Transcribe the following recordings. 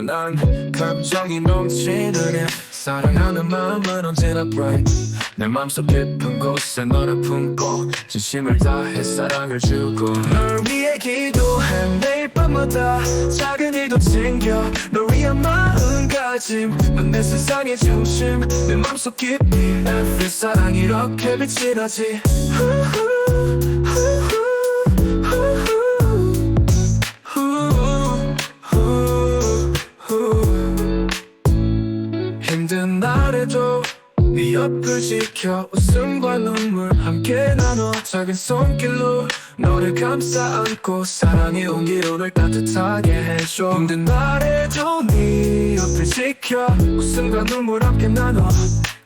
난 감정이 넘치는 애 사랑하는 마음은 언제나 bright. 내 맘속 깊은 곳에 너를 품고 진심을 다해 사랑을 주고. 널 위해 기도해 매일 밤마다 작은 일도 챙겨. 널 위한 마음가짐 넌내 세상의 중심. 내 맘속 깊이 every 사랑 이렇게 나지 힘든 날에도 네 옆을 지켜 웃음과 눈물 함께 나눠 작은 손길로 너를 감싸 안고 사랑의 온기로 널 따뜻하게 해줘. 힘든 날에도 네 옆을 지켜 웃음과 눈물 함께 나눠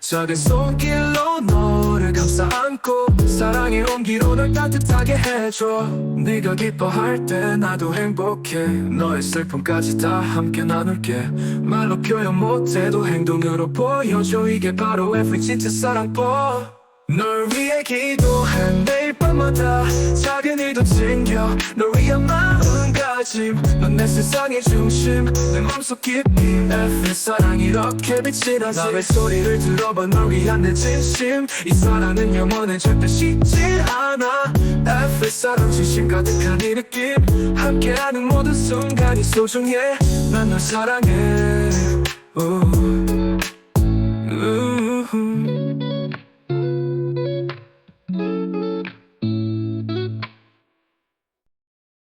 작은 손길로 너를 감싸 안고 사랑의 온기로 널 따뜻하게 해줘. 네가 기뻐할 때 나도 행복해. 너의 슬픔까지 다 함께 나눌게. 말로 표현 못해도 행동으로 보여줘. 이게 바로 every 진짜 사랑법. 널 위해 기도해 매일 밤마다 작은 일도 챙겨. 널 위한 마 음가짐 넌내 세상의 중심. 내 맘속 깊이 every 사랑 이렇게 빛이 나지. 나의 소리를 들어봐 널 위한 내 진심. 이 사랑은 영원해 절대 식지 않아. Every 사랑 진심 가득한 이 느낌. 함께하는 모든 순간이 소중해. 난 널 사랑해. 오.